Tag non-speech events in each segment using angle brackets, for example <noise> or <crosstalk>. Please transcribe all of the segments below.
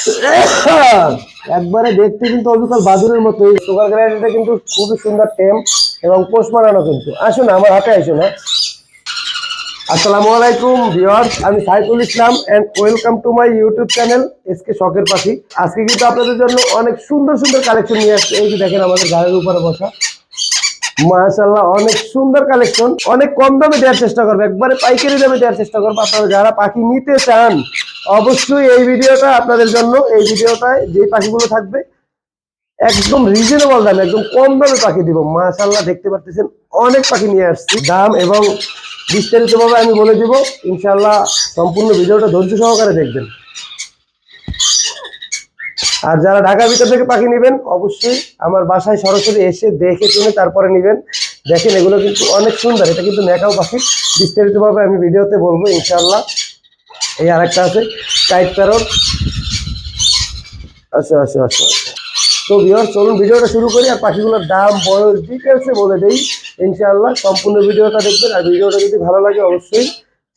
<coughs> একবারে দেখতে কিন্তু অবিকল বাদুরের মতো। এই সুগার গ্রাইন্ডারটা কিন্তু খুবই সুন্দর টেম এবং পোষ মারানো কিন্তু। আসুন, আমার হাতে আসুন হ্যাঁ। আসসালামু আলাইকুম ভিউয়ার্স আমি Saiful Islam and welcome to my YouTube channel SK শখের পাখি আজকে কিন্তু আপনাদের জন্য অনেক সুন্দর সুন্দর কালেকশন নিয়ে আসছে। এই যে দেখেন আমাদের গাড়ির উপরে বসা। মাশাল্লাহ অনেক সুন্দর কালেকশন অনেক কম দামে দেওয়ার চেষ্টা করব। একবারে পাইকারি দামে দেওয়ার চেষ্টা করব। আপনারা যারা পাখি নিতে চান অবশ্যই এই ভিডিওটা আপনাদের জন্য, এই ভিডিওটায় যে পাখিগুলো থাকবে, একদম রিজনেবল দাম, একদম কম দামে পাখি দিব। মাশাল্লাহ দেখতে পাচ্ছেন অনেক পাখি নিয়ে আসছি। দাম এবং বিস্তারিত ভাবে আমি বলে দিব। ইনশাল্লাহ সম্পূর্ণ ভিডিওটা ধৈর্য সহকারে দেখবেন। আর যারা ঢাকার ভিতর থেকে পাখি নেবেন, অবশ্যই আমার বাসায় সরাসরি এসে দেখে শুনে তারপরে নেবেন। দেখেন, এগুলো কিন্তু অনেক সুন্দর, এটা কিন্তু মেকাও পাখি। বিস্তারিতভাবে আমি ভিডিওতে বলব ইনশাল্লাহ এই আরেকটা আছে টাইট প্যারট আচ্ছা আচ্ছা আচ্ছা আচ্ছা। তো ভিওর চলুন ভিডিওটা শুরু করি, আর পাখিগুলোর দাম, বয়স ডিটেলসে বলে দেই, ইনশাআল্লাহ। সম্পূর্ণ ভিডিওটা দেখবেন, আর ভিডিওটা যদি ভালো লাগে, অবশ্যই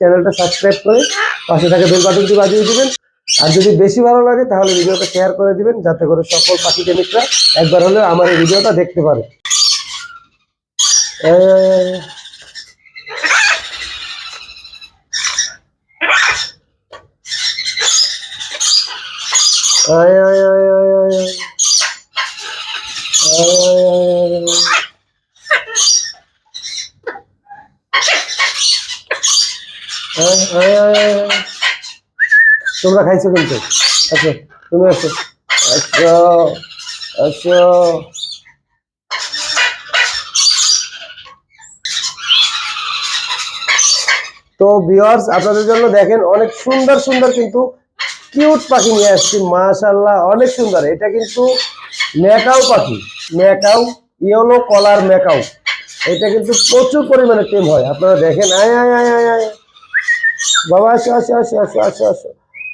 চ্যানেলটা সাবস্ক্রাইব করে পাশে থাকা বেল বাটনটি বাজিয়ে দিবেন। আর যদি বেশি ভালো লাগে, তাহলে ভিডিওটা শেয়ার করে দিবেন, যাতে করে সকল পাখি প্রেমিকরা একবার হলেও আমার এই ভিডিওটা দেখতে পারে। Ay, ay, ay, ay, ay. Ay, ay, ay, ay. তোমরা খাইছো কিন্তু আচ্ছা তুমি আসো আচ্ছা তো ভিওয়ার্স আপনাদের জন্য দেখেন অনেক সুন্দর সুন্দর কিন্তু কিউট পাখি নিয়ে আসছি মাশাল্লাহ অনেক সুন্দর। এটা কিন্তু মেকাও পাখি মেকাও ইয়েলো কলার মেকাও এটা কিন্তু প্রচুর পরিমাণে টেম হয়, আপনারা দেখেন। আয় আয় আয় আয় আয়। বাবা, আসো আসো আসো আসো আসো আসো।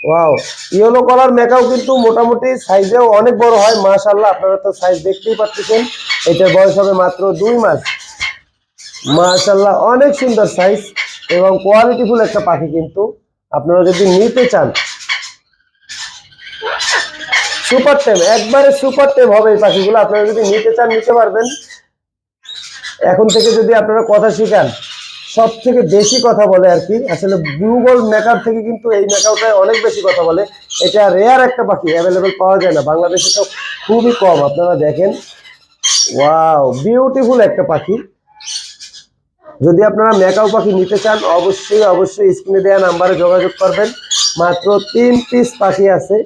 ওয়াও, ইয়েলো কলার মেকাও কিন্তু মোটামুটি সাইজেও অনেক বড় হয় মাশাল্লাহ আপনারা তো সাইজ দেখতেই পাচ্ছেন। এটার বয়স হবে মাত্র দুই মাস। মাশাল্লাহ অনেক সুন্দর সাইজ এবং কোয়ালিটিফুল একটা পাখি কিন্তু। আপনারা যদি নিতে চান সুপার টেম একবারে সুপার টেম হবে এই পাখিগুলো। আপনারা যদি নিতে চান, নিতে পারবেন। এখন থেকে যদি আপনারা কথা শিখান সব থেকে বেশি কথা বলে আর কি, আসলে গোল্ড মেকার থেকে কিন্তু এই মেকাওটায় অনেক বেশি কথা বলে। এটা রেয়ার একটা পাখি অ্যাভেলেবেল পাওয়া যায় না। বাংলাদেশে তো খুবই কম, আপনারা দেখেন। ওয়াও বিউটিফুল একটা পাখি। যদি আপনারা মেকাও পাখি নিতে চান, অবশ্যই অবশ্যই স্ক্রিনে দেওয়া নাম্বারে যোগাযোগ করবেন। মাত্র তিন পিস পাখি আছে।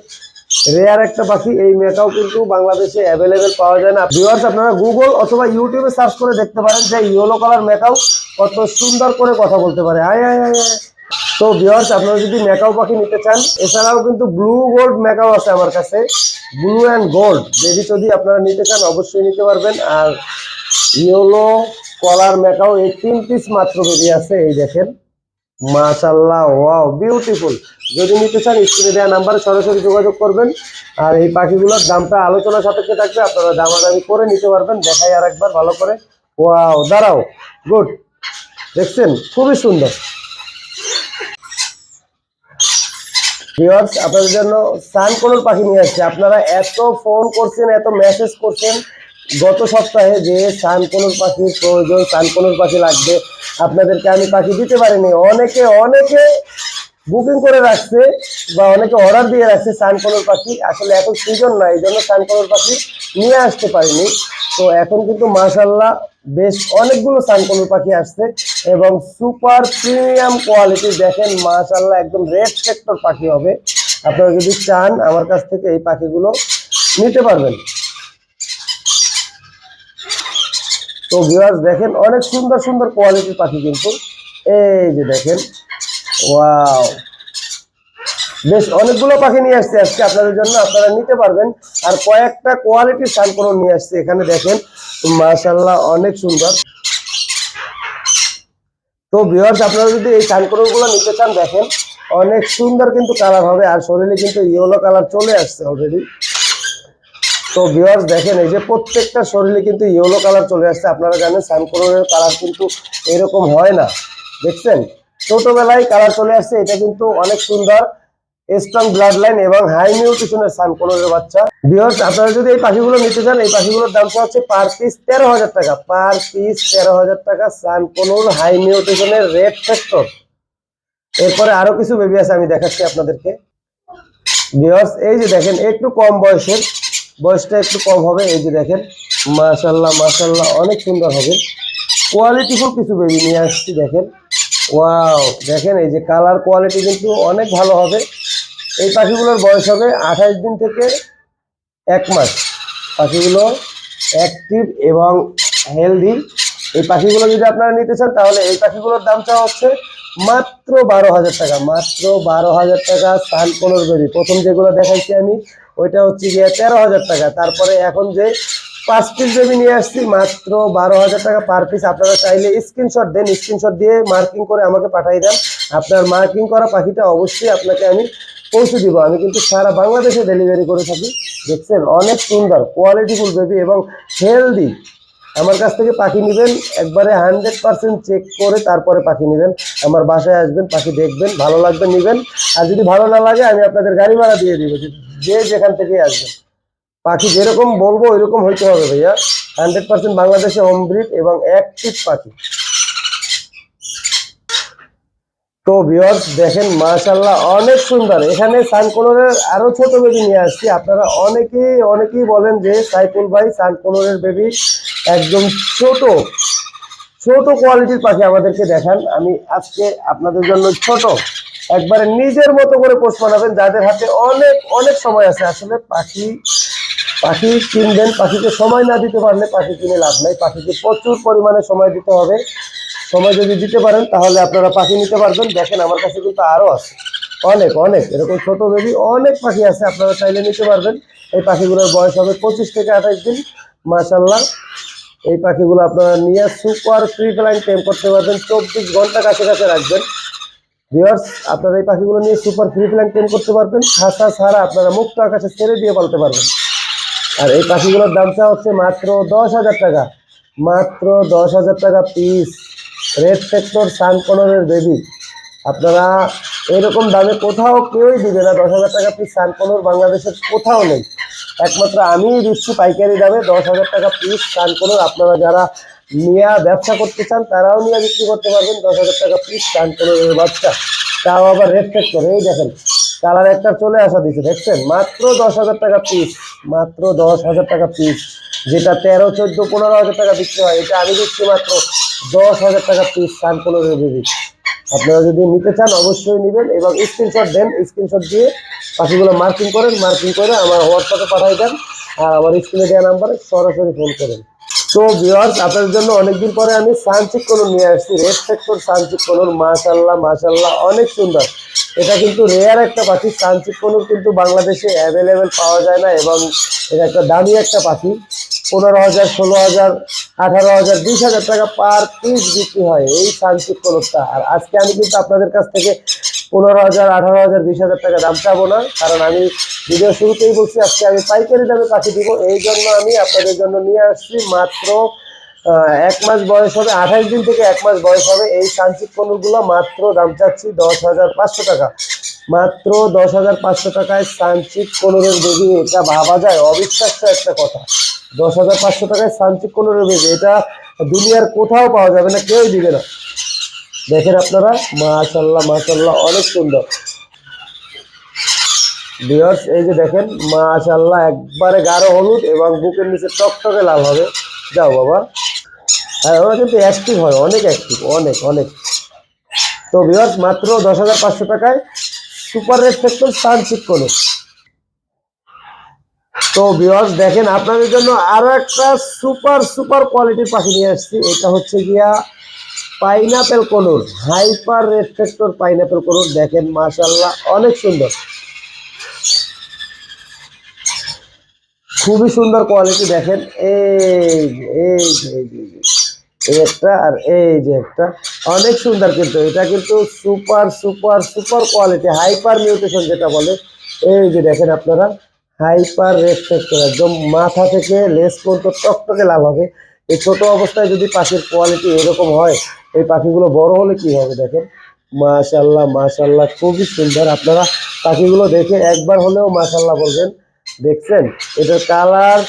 রেয়ার একটা পাখি, এই মেকাও কিন্তু বাংলাদেশে অ্যাভেলেবেল পাওয়া যায় না। ভিউয়ার্স আপনারা গুগল অথবা ইউটিউবে সার্চ করে দেখতে পারেন যে ইয়েলো কালার মেকাও কত সুন্দর করে কথা বলতে পারে। আয় আয় আয়। তো ভিউয়ার্স আপনারা যদি মেকাও পাখি নিতে চান, এছাড়াও কিন্তু ব্লু গোল্ড মেকাও আছে আমার কাছে। ব্লু অ্যান্ড গোল্ড যদি যদি আপনারা নিতে চান, অবশ্যই নিতে পারবেন। আর ইয়েলো কলার মেকাও এই তিন পিস মাত্র বেরিয়ে আছে, এই দেখেন। মাশাল্লাহ ওয়াও বিউটিফুল যদি নিতে চান স্ক্রিনে দেওয়া নাম্বারে সরাসরি যোগাযোগ করবেন। আর এই পাখিগুলোর দামটা আলোচনা সাপেক্ষে থাকবে, আপনারা দামাদামি করে নিতে পারবেন, দেখাই আর একবার ভালো করে। ওয়াও, দাঁড়াও গুড দেখছেন, খুবই সুন্দর। ভিউয়ার্স, আপনাদের জন্য সান কোনোর পাখি নিয়ে আসছে। আপনারা এত ফোন করছেন, এত মেসেজ করছেন, গত সপ্তাহে যে সান কোনোর পাখির প্রয়োজন সান কোনোর পাখি লাগবে আপনাদেরকে আমি পাখি দিতে পারিনি। অনেকে অনেকে বুকিং করে রাখছে বা অনেকে অর্ডার দিয়ে রাখছে সান কোনোর পাখি। আসলে এখন সিজন না, এই জন্য সান কোনোর পাখি নিয়ে আসতে পারিনি। তো এখন কিন্তু মাশাল্লাহ বেশ অনেকগুলো সানকলুর পাখি আসছে এবং সুপার প্রিমিয়াম কোয়ালিটি দেখেন মাশাল্লাহ একদম রেড সেক্টর পাখি হবে। আপনারা যদি চান আমার কাছ থেকে এই পাখিগুলো নিতে পারবেন। তো ভিউয়ার্স দেখেন, অনেক সুন্দর সুন্দর কোয়ালিটির পাখি কিন্তু। এই যে দেখেন ওয়াও বেশ অনেকগুলো পাখি নিয়ে আসছে আজকে আপনাদের জন্য, আপনারা নিতে পারবেন। আর কয়েকটা কোয়ালিটির সানকরণ নিয়ে আসছে এখানে দেখেন। মাশাল্লাহ অনেক সুন্দর। তো ভিউয়ার্স আপনারা যদি এই সানকরণগুলো নিতে চান, দেখেন, অনেক সুন্দর কিন্তু কালার হবে। আর শরীরে কিন্তু ইয়েলো কালার চলে আসছে অলরেডি তো ভিউয়ার্স দেখেন, এই যে প্রত্যেকটা শরীরে কিন্তু ইয়েলো কালার চলে আসছে। আপনারা জানেন সানকরণের কালার কিন্তু এরকম হয় না। দেখছেন? ছোটবেলায় কালার চলে আসছে, এটা কিন্তু অনেক সুন্দর। স্ট্রং ব্লাড লাইন এবং হাই নিউট্রিশনের সানকোলরের বাচ্চা। বিয়ার্স আপনারা যদি এই পাখিগুলো নিতে চান, এই পাখিগুলোর দামটা হচ্ছে পার পিস তেরো হাজার টাকা। পার পিস তেরো হাজার টাকা সানকোলর হাই নিউট্রিশনের রেড ফ্যাক্টর এরপরে আরও কিছু বেবি আছে, আমি দেখাচ্ছি আপনাদেরকে। বিয়ার্স এই যে দেখেন, একটু কম বয়সের। বয়সটা একটু কম হবে, এই যে দেখেন। মাশাল্লাহ মাশাল্লাহ অনেক সুন্দর হবে। কোয়ালিটিফুল কিছু বেবি নিয়ে আসছি, দেখেন। ওয়াও দেখেন, এই যে কালার কোয়ালিটি কিন্তু অনেক ভালো হবে। এই পাখিগুলোর বয়স হবে আঠাশ দিন থেকে এক মাস। পাখিগুলো অ্যাক্টিভ এবং হেলদি এই পাখিগুলো যদি আপনারা নিতে চান, তাহলে এই পাখিগুলোর দামটা হচ্ছে মাত্র বারো হাজার টাকা, মাত্র বারো হাজার টাকা সান কোনোর বেবি। প্রথম যেগুলো দেখাইছি আমি ওইটা হচ্ছে গিয়ে তেরো হাজার টাকা। তারপরে এখন যে পাঁচ পিস জমি নিয়ে আসছি, মাত্র বারো হাজার টাকা পার পিস আপনারা চাইলে স্ক্রিনশট দেন স্ক্রিনশট দিয়ে মার্কিং করে আমাকে পাঠিয়ে দেন। আপনার মার্কিং করা পাখিটা অবশ্যই আপনাকে আমি পৌঁছে দিব। আমি কিন্তু সারা বাংলাদেশে ডেলিভারি করে থাকি। দেখছেন, অনেক সুন্দর কোয়ালিটিফুল বেবি এবং হেলদি আমার কাছ থেকে পাখি নেবেন, একবারে হান্ড্রেড পার্সেন্ট চেক করে তারপরে পাখি নেবেন। আমার বাসায় আসবেন, পাখি দেখবেন, ভালো লাগবে, নেবেন। আর যদি ভালো না লাগে, আমি আপনাদের গাড়ি ভাড়া দিয়ে দিব। যে যেখান থেকে আসবে। পাখি যেরকম বলব, ওইরকম হইতে হবে ভাইয়া। হান্ড্রেড পার্সেন্ট বাংলাদেশে অমৃত এবং অ্যাক্টিভ পাখি। তো ভিউয়ার্স দেখেন মাশাল্লাহ অনেক সুন্দর। এখানে সানকোলরের আরও ছোট বেবি নিয়ে আসছি। আপনারা অনেকেই অনেকেই বলেন যে সাইফুল ভাই সানকোলরের বেবি একদম ছোট ছোট কোয়ালিটির পাখি আমাদেরকে দেখান। আমি আজকে আপনাদের জন্য ছোট। একবারে নিজের মতো করে পোষ বানাবেন যাদের হাতে অনেক অনেক সময় আছে। আসলে পাখি পাখি কিনবেন, পাখিকে সময় না দিতে পারলে পাখি কিনে লাভ নাই। পাখিকে প্রচুর পরিমাণে সময় দিতে হবে। সময় যদি দিতে পারেন, তাহলে আপনারা পাখি নিতে পারবেন। দেখেন, আমার কাছে কিন্তু আরও আছে। অনেক অনেক। এরকম ছোট বেবি অনেক পাখি আছে, আপনারা চাইলে নিতে পারবেন। এই পাখিগুলোর বয়স হবে পঁচিশ থেকে আঠাশ দিন। মাশাল্লাহ এই পাখিগুলো আপনারা নিয়ে সুপার ফ্রি ফ্লাইং টেম করতে পারবেন। চব্বিশ ঘণ্টা কাছে কাছে রাখবেন। ভিউয়ার্স আপনারা এই পাখিগুলো নিয়ে সুপার ফ্রি ফ্লাইং টেম করতে পারবেন। খাসা ছাড়া আপনারা মুক্ত আকাশে ছেড়ে দিয়ে পালতে পারবেন। আর এই পাখিগুলোর দামটা হচ্ছে মাত্র দশ হাজার টাকা। মাত্র দশ হাজার টাকা পিস রেড ফ্যাক্টর সানকোনরের বেবি আপনারা এরকম দামে কোথাও কেউই দিবে না। দশ হাজার টাকা পিস সানকোনর বাংলাদেশের কোথাও নেই। একমাত্র আমিই দিচ্ছি পাইকারি দামে দশ হাজার টাকা পিস সানকোনর আপনারা যারা নিয়ে ব্যবসা করতে চান, তারাও নিয়ে বিক্রি করতে পারবেন। দশ হাজার টাকা পিস সানকোনরের বাচ্চা। তাও আবার রেড করে। এই দেখেন কালার একটা চলে আসা দিচ্ছে দেখছেন? মাত্র দশ হাজার টাকা পিস মাত্র দশ হাজার টাকা পিস যেটা তেরো, চোদ্দ, পনেরো হাজার টাকা বিক্রি হয়। এটা আমি দিচ্ছি মাত্র দশ হাজার টাকা পিস সানকোলরের বেবি আপনারা যদি নিতে চান, অবশ্যই নেবেন এবং স্ক্রিনশট দেন স্ক্রিনশট দিয়ে পাখিগুলো মার্কিং করেন মার্কিং করে আমার হোয়াটসঅ্যাপে পাঠাই দেন আর আমার স্ক্রিনে দেওয়া নাম্বারে সরাসরি ফোন করেন। তো ভিওয়ার্স আপনাদের জন্য অনেকদিন পরে আমি সানচিক কলর নিয়ে আসছি। রেড সেক্টর সানচিক কলর মাশাল্লাহ মাশাল্লাহ অনেক সুন্দর। এটা কিন্তু রেয়ার একটা পাখি। সানচিক কলর কিন্তু বাংলাদেশে অ্যাভেলেবেল পাওয়া যায় না এবং এটা একটা দামি একটা পাখি। পনেরো হাজার, ষোলো হাজার, আঠারো হাজার, বিশ হাজার টাকা পার পিস বিক্রি হয় এই সাংসিক কলসটা। আর আজকে আমি কিন্তু আপনাদের কাছ থেকে পনেরো হাজার, আঠারো হাজার, বিশ হাজার টাকা দাম চাবো না, কারণ আমি ভিডিও শুরুতেই বলছি, আজকে আমি পাইকারি দামে পাখি দিব। এই জন্য আমি আপনাদের জন্য নিয়ে আসছি মাত্র এক মাস বয়স হবে, আঠাশ দিন থেকে এক মাস বয়স হবে এই সানচিক পণ্যগুলো মাত্র দাম চাচ্ছি দশ হাজার পাঁচশো টাকা। মাত্র দশ হাজার পাঁচশো টাকায় সানচিক কোনোরের বেবি এটা ভাবা যায়, অবিশ্বাস্য একটা কথা। দশ হাজার পাঁচশো টাকায় সানচিক কোনোরের বেবি এটা দুনিয়ার কোথাও পাওয়া যাবে না, কেউই দিবে না। দেখেন আপনারা মাশাল্লাহ মাশাল্লাহ অনেক সুন্দর। বিয়ার্স এই যে দেখেন মাশাল্লাহ একবারে গাঢ় হলুদ এবং বুকের নিচে টকটকে লাল হবে। যাও বাবা। হ্যাঁ ওরা কিন্তু অ্যাক্টিভ হয়, অনেক অ্যাক্টিভ অনেক অনেক। তো বিয়ার্স মাত্র দশ হাজার পাঁচশো টাকায় সুপার রেড ফ্যাক্টর সানচিক কোনো তো ভিউয়ার্স দেখেন, আপনাদের জন্য আরও একটা সুপার সুপার কোয়ালিটির পাখি নিয়ে আসছি। এটা হচ্ছে গিয়া pineapple conure hyper red factor pineapple conure. দেখেন মাশাল্লাহ অনেক সুন্দর। খুবই সুন্দর কোয়ালিটি দেখেন। এই এই এই একটা আর এই যে একটা, অনেক সুন্দর কিন্তু, এটা কিন্তু super super super quality hyper mutation যেটা বলে, এই যে দেখেন আপনারা হাইপার রেসপেক্টর একদম মাথা থেকে লেস পর্যন্ত টকটকে লাল হবে। এই ছোট অবস্থায় যদি পাখির কোয়ালিটি এরকম হয়, এই পাখিগুলো বড় হলে কি হবে দেখেন? মাশাল্লাহ মাশাল্লাহ খুবই সুন্দর। আপনারা পাখিগুলো দেখে একবার হলেও মাশাল্লাহ বলবেন। দেখছেন? এটার কালার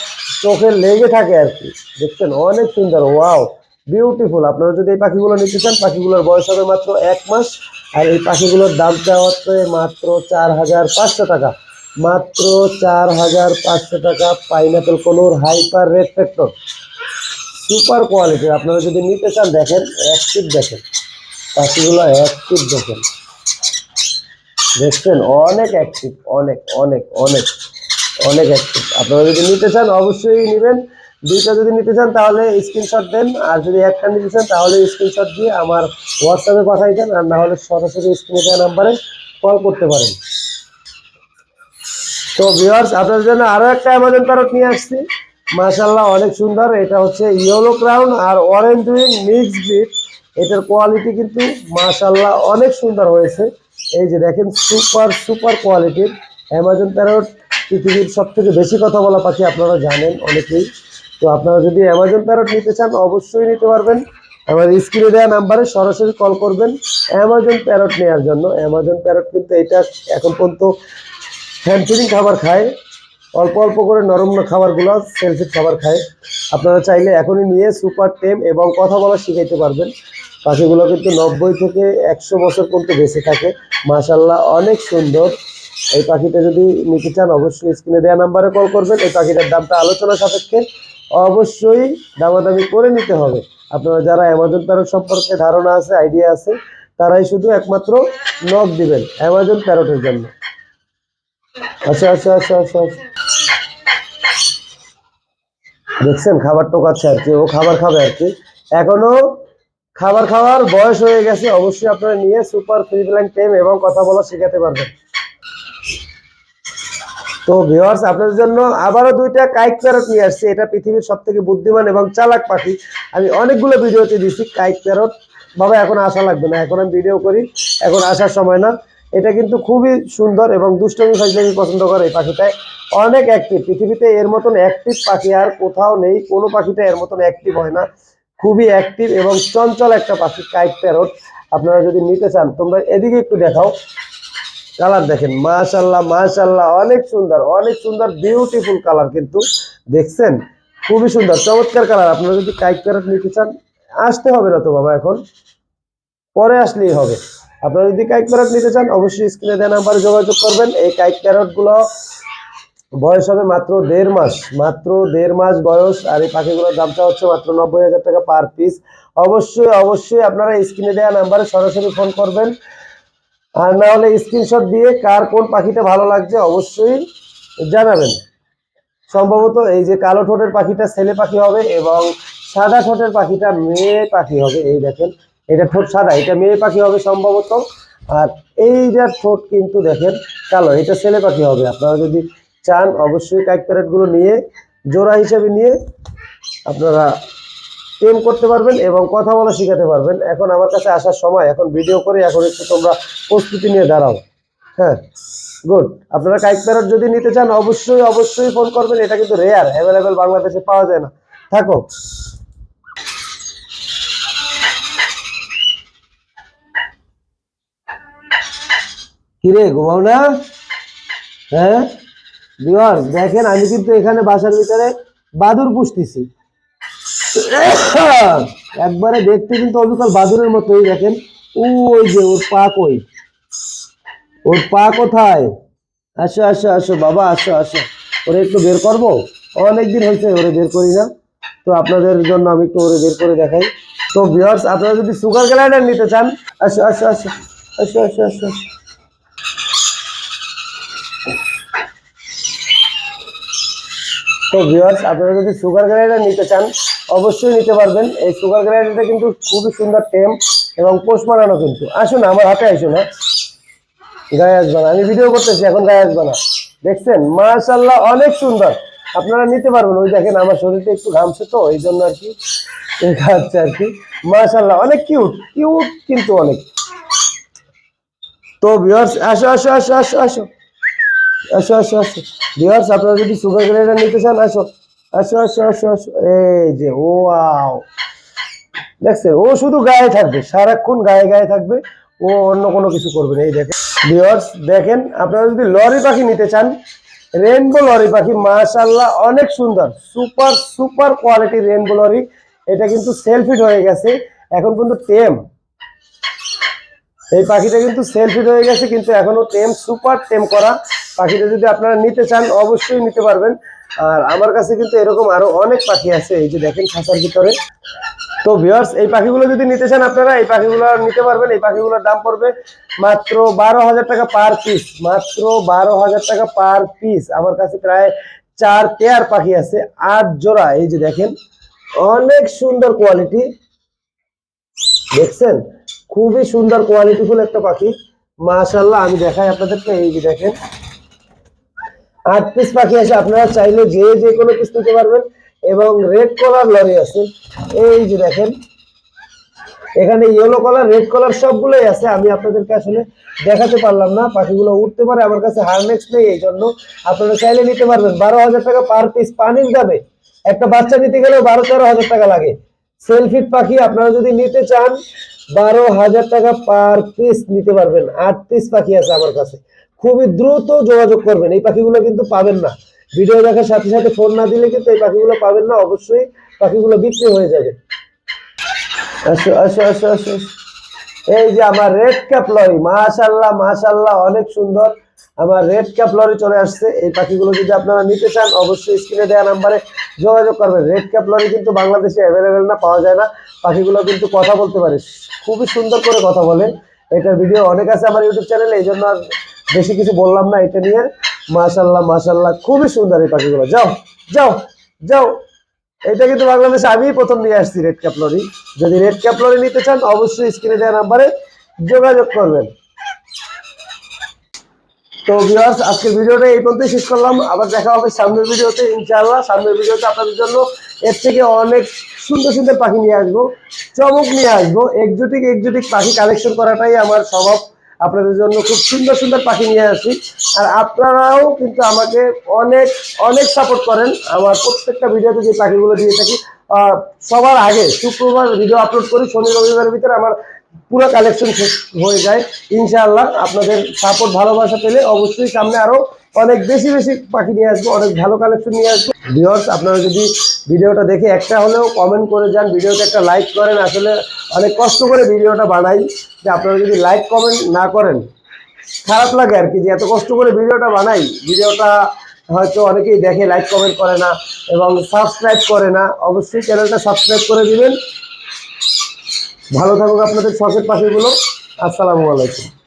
চোখে লেগে থাকে আর কি। দেখছেন? অনেক সুন্দর ওয়াও বিউটিফুল আপনারা যদি এই পাখিগুলো নিতে চান, পাখিগুলোর বয়স হবে মাত্র এক মাস। আর এই পাখিগুলোর দামটা হচ্ছে মাত্র চার হাজার পাঁচশো টাকা। মাত্র চার হাজার পাঁচশো টাকা পাইনাপেল কোনোর হাইপার রেড ফ্যাক্টর সুপার কোয়ালিটির আপনারা যদি নিতে চান, দেখেন অ্যাক্টিভ দেখেন। পাখিগুলো অ্যাক্টিভ দেখেন। দেখছেন, অনেক অ্যাক্টিভ অনেক অনেক অনেক অনেক অ্যাক্টিভ আপনারা যদি নিতে চান, অবশ্যই নেবেন। দুইটা যদি নিতে চান তাহলে স্ক্রিনশট দেন, আর যদি একটা নিতে চান তাহলে স্ক্রিনশট দিয়ে আমার হোয়াটসঅ্যাপে পাঠাই দেন, আর না হলে সরাসরি স্ক্রিনে দেওয়া নাম্বারে কল করতে পারেন। তো ভিউয়ার্স আপনাদের জন্য আরও একটা অ্যামাজন প্যারট নিয়ে আসছি। মাশাল্লাহ অনেক সুন্দর। এটা হচ্ছে ইয়েলো ক্রাউন আর অরেঞ্জ উইং মিক্স ব্রিড এটার কোয়ালিটি কিন্তু মাশাল্লাহ অনেক সুন্দর হয়েছে। এই যে দেখেন সুপার সুপার কোয়ালিটির অ্যামাজন প্যারট পৃথিবীর সব থেকে বেশি কথা বলা পাখি আপনারা জানেন অনেকেই। তো আপনারা যদি অ্যামাজন প্যারট নিতে চান, অবশ্যই নিতে পারবেন। আমার স্ক্রিনে দেওয়া নাম্বারে সরাসরি কল করবেন অ্যামাজন প্যারট নেওয়ার জন্য। অ্যামাজন প্যারট কিন্তু এটা এখন পর্যন্ত ফিডিং খাবার খায়। অল্প অল্প করে নরম খাবারগুলো সেলফিড খাবার খায়। আপনারা চাইলে এখনই নিয়ে সুপার টেম এবং কথা বলা শিখাইতে পারবেন। পাখিগুলো কিন্তু নব্বই থেকে একশো বছর পর্যন্ত বেঁচে থাকে। মাশাল্লাহ অনেক সুন্দর। এই পাখিটা যদি নিতে চান, অবশ্যই স্ক্রিনে দেওয়া নাম্বারে কল করবেন। এই পাখিটার দামটা আলোচনা সাপেক্ষে অবশ্যই দামাদামি করে নিতে হবে। আপনারা যারা অ্যামাজন প্যারট সম্পর্কে ধারণা আছে, আইডিয়া আছে, তারাই শুধু একমাত্র নক দিবেন অ্যামাজন প্যারটের জন্য। আচ্ছা আচ্ছা আচ্ছা আচ্ছা আচ্ছা। দেখছেন, খাবার টোকাচ্ছে আর কি, ও খাবার খাবে আর কি। এখনও খাবার খাওয়ার বয়স হয়ে গেছে, অবশ্যই আপনারা নিয়ে সুপার ফ্রিজল্যান্ড টেম এবং কথা বলা শেখাতে পারবেন। তো ভিওয়ার্স আপনাদের জন্য আবারও দুইটা কাইক প্যারট নিয়ে আসছি। এটা পৃথিবীর সব থেকে বুদ্ধিমান এবং চালাক পাখি। আমি অনেকগুলো ভিডিওতে দিছি কাইক প্যারট বাবা, এখন আসা লাগবে না। এখন আমি ভিডিও করি। এখন আসার সময় না। এটা কিন্তু খুবই সুন্দর এবং দুষ্টমি ফাজলামি পছন্দ করে এই পাখিটায়। অনেক অ্যাক্টিভ পৃথিবীতে এর মতন অ্যাক্টিভ পাখি আর কোথাও নেই। কোনো পাখিটা এর মতন অ্যাক্টিভ হয় না। খুবই অ্যাক্টিভ এবং চঞ্চল একটা পাখি কাইক প্যারট আপনারা যদি নিতে চান, তোমরা এদিকে একটু দেখাও। কালার দেখেন মাশাল্লাহ মাশাল্লাহ অনেক সুন্দর অনেক সুন্দর বিউটিফুল কালার কিন্তু, দেখছেন? খুবই সুন্দর, চমৎকার কালার। আপনারা যদি কাইক প্যারট নিতে চান, আসতে হবে না তো বাবা এখন। পরে আসলেই হবে। আপনারা যদি কাইট প্যারট নিতে চান, অবশ্যই স্ক্রিনে দেওয়া নাম্বারে যোগাযোগ করবেন। এই কাইক প্যারটগুলো বয়স হবে মাত্র দেড় মাস, মাত্র দেড় মাস বয়স, আর এই পাখিগুলোর দামটা হচ্ছে মাত্র নব্বই হাজার টাকা পার পিস অবশ্যই অবশ্যই আপনারা স্ক্রিনে দেওয়া নাম্বারে সরাসরি ফোন করবেন। আর না হলে স্ক্রিনশট দিয়ে কার কোন পাখিটা ভালো লাগছে অবশ্যই জানাবেন। সম্ভবত এই যে কালো ঠোঁটের পাখিটা ছেলে পাখি হবে এবং সাদা ঠোঁটের পাখিটা মেয়ে পাখি হবে, এই দেখেন। এটা ঠোঁট সাদা, এটা মেয়ে পাখি হবে সম্ভবত। আর এই এইটার ঠোঁট কিন্তু দেখেন কালো, এটা ছেলে পাখি হবে। আপনারা যদি চান, অবশ্যই কাইক প্যারেটগুলো নিয়ে, জোড়া হিসেবে নিয়ে আপনারা টেম করতে পারবেন এবং কথা বলা শেখাতে পারবেন। এখন আমার কাছে আসার সময়, এখন ভিডিও করে, এখন একটু তোমরা প্রস্তুতি নিয়ে দাঁড়াও। হ্যাঁ গুড আপনারা কাইক প্যারট যদি নিতে চান, অবশ্যই অবশ্যই ফোন করবেন। এটা কিন্তু রেয়ার অ্যাভেলেবেল বাংলাদেশে পাওয়া যায় না। থাকো। কিরে, ঘুমাও না? হ্যাঁ? দেখেন, আমি কিন্তু এখানে বাসার ভিতরে বাদুর পুষতেছি। একবারে দেখতে কিন্তু অবিকল বাদুরের মতোই, দেখেন। ওই যে ওর পা কই? ওর পা কোথায়? আসো আসো আসো, বাবা, আসো আসো। ওরে একটু বের করব? অনেকদিন হয়েছে ওরে বের করি না। তো আপনাদের জন্য আমি একটু ওরে বের করে দেখাই। তো ভিউয়ার্স আপনারা যদি সুগার গ্লাইডার নিতে চান, আসো আসো আসো আসো আসো আসো তো ভিউয়ার্স আপনারা যদি সুগার গ্রাইডার নিতে চান অবশ্যই নিতে পারবেন। এই সুগার গ্রাইডারটা কিন্তু খুবই সুন্দর টেম এবং পোষ মানানো কিন্তু। আসুন, আমার হাতে আসুন না গায়ে আসবে না। আমি ভিডিও করতেছি, এখন গায়ে আসবে না। দেখছেন? মাশাল্লাহ অনেক সুন্দর। আপনারা নিতে পারবেন। ওই দেখেন, আমার শরীরটা একটু ঘামছে তো এই জন্য আর কি। দেখাচ্ছে আর কি। মাশাল্লাহ অনেক কিউট কিউট কিন্তু অনেক। তো ভিউয়ার্স আসো আসো আসো আসো আসো। আসো আসো আসো। ভিউয়ার্স আপনারা যদি সুগার গ্রেডার নিতে চান, আসো। আসো আসো আসো আসো। এই যে ও আও দেখছেন, ও শুধু গায়ে থাকবে, সারাক্ষণ গায়ে গায়ে থাকবে, ও অন্য কোনো কিছু করবে না। এই দেখেন ভিউয়ার্স দেখেন, আপনারা যদি লরি পাখি নিতে চান রেনবো লরি পাখি মাশাল্লাহ অনেক সুন্দর super super quality rainbow lory. এটা কিন্তু সেলফিট হয়ে গেছে, এখন কিন্তু টেম এই পাখিটা কিন্তু সেলফিট হয়ে গেছে, কিন্তু এখনও টেম সুপার টেম করা। পাখিটা যদি আপনারা নিতে চান, অবশ্যই নিতে পারবেন। আর আমার কাছে কিন্তু এরকম আরও অনেক পাখি আছে, এই যে দেখেন খাঁচার ভিতরে। তো ভিউয়ার্স এই পাখিগুলো যদি নিতে চান আপনারা, এই পাখিগুলো নিতে পারবেন, এই পাখিগুলোর দাম পড়বে মাত্র বারো হাজার টাকা পার পিস মাত্র বারো হাজার টাকা পার পিস আমার কাছে প্রায় চার পেয়ার পাখি আছে, আট জোড়া, এই যে দেখেন, অনেক সুন্দর কোয়ালিটি দেখছেন? খুবই সুন্দর কোয়ালিটিফুল একটা পাখি। মাশাল্লাহ আমি দেখাই আপনাদেরকে, এই যে দেখেন। আট পিস পাখি আছে, আপনারা চাইলে যে যে কোনো পিস নিতে পারবেন। এবং রেড কলার লরি আছে। এই যে দেখেন, এখানে ইয়েলো কালার রেড কালার সবগুলোই আছে। আমি আপনাদেরকে আসলে দেখাতে পারলাম না, পাখিগুলো উঠতে পারে, আমার কাছে হারনেক্স নেই এই জন্য। আপনারা চাইলে নিতে পারবেন। বারো হাজার টাকা পার পিস পানির দামে। একটা বাচ্চা নিতে গেলেও বারো তেরো হাজার টাকা লাগে। সেলফিট পাখি আপনারা যদি নিতে চান, বারো হাজার টাকা পার পিস নিতে পারবেন। আট পিস পাখি আছে আমার কাছে। খুবই দ্রুত যোগাযোগ করবেন। এই পাখিগুলো কিন্তু পাবেন না। ভিডিও দেখার সাথে সাথে ফোন না দিলে কিন্তু এই পাখিগুলো পাবেন না। অবশ্যই পাখিগুলো বিক্রি হয়ে যাবে। এই যে আমার রেড ক্যাপ লরি মাশাল্লাহ মাশাল্লাহ অনেক সুন্দর। আমার রেড ক্যাপ লরি চলে আসছে। এই পাখিগুলো যদি আপনারা নিতে চান, অবশ্যই স্ক্রিনে দেওয়া নাম্বারে যোগাযোগ করবেন। রেড ক্যাপ লরি কিন্তু বাংলাদেশে অ্যাভেলেবেল না, পাওয়া যায় না। পাখিগুলো কিন্তু কথা বলতে পারে। খুবই সুন্দর করে কথা বলে এটার ভিডিও অনেক আছে আমার ইউটিউব চ্যানেলে এই জন্য আর বেশি কিছু বললাম না এটা নিয়ে। মাশাল্লাহ মাশাল্লাহ, খুবই সুন্দর এই পাখিগুলো। যাও যাও যাও। এটা কিন্তু বাংলাদেশে আমি প্রথম নিয়ে আসছি রেড ক্যাপ লরি যদি রেড ক্যাপ লরি নিতে চান, অবশ্যই স্ক্রিনে দেওয়া নাম্বারে যোগাযোগ করবেন। তো ভিউয়ার্স আজকের ভিডিওটা এই পর্যন্তই শেষ করলাম। আবার দেখা হবে সামনের ভিডিওতে, ইনশাআল্লাহ। সামনের ভিডিওতে আপনাদের জন্য এর থেকে অনেক সুন্দর সুন্দর পাখি নিয়ে আসব। চমক নিয়ে আসব। একজোটিক একজোটিক পাখি কালেকশন করাটাই আমার স্বভাব। আপনাদের জন্য খুব সুন্দর সুন্দর পাখি নিয়ে আসি। আর আপনারাও কিন্তু আমাকে অনেক অনেক সাপোর্ট করেন। আমার প্রত্যেকটা ভিডিওতে যে পাখিগুলো দিয়ে থাকি সবার আগে শুক্রবার ভিডিও আপলোড করি, শনি রবিবারের ভিতরে আমার পুরো কালেকশন হয়ে যায়। ইনশাআল্লাহ আপনাদের সাপোর্ট ভালোবাসা পেলে অবশ্যই সামনে আরও অনেক বেশি বেশি পাখি নিয়ে আসব, অনেক ভালো কালেকশন নিয়ে আসব। ভিউয়ার্স আপনারা যদি ভিডিওটা দেখে একটা হলেও কমেন্ট করে যান ভিডিওতে একটা লাইক করেন, আসলে অনেক কষ্ট করে ভিডিওটা বানাই, যে আপনারা যদি লাইক কমেন্ট না করেন, খারাপ লাগে আর কি, যে এত কষ্ট করে ভিডিওটা বানাই ভিডিওটা হয়তো অনেকেই দেখে লাইক কমেন্ট করে না এবং সাবস্ক্রাইব করে না। অবশ্যই চ্যানেলটা সাবস্ক্রাইব করে দিবেন। ভালো থাকুক আপনাদের শখের পাখিগুলো। আসসালামু আলাইকুম।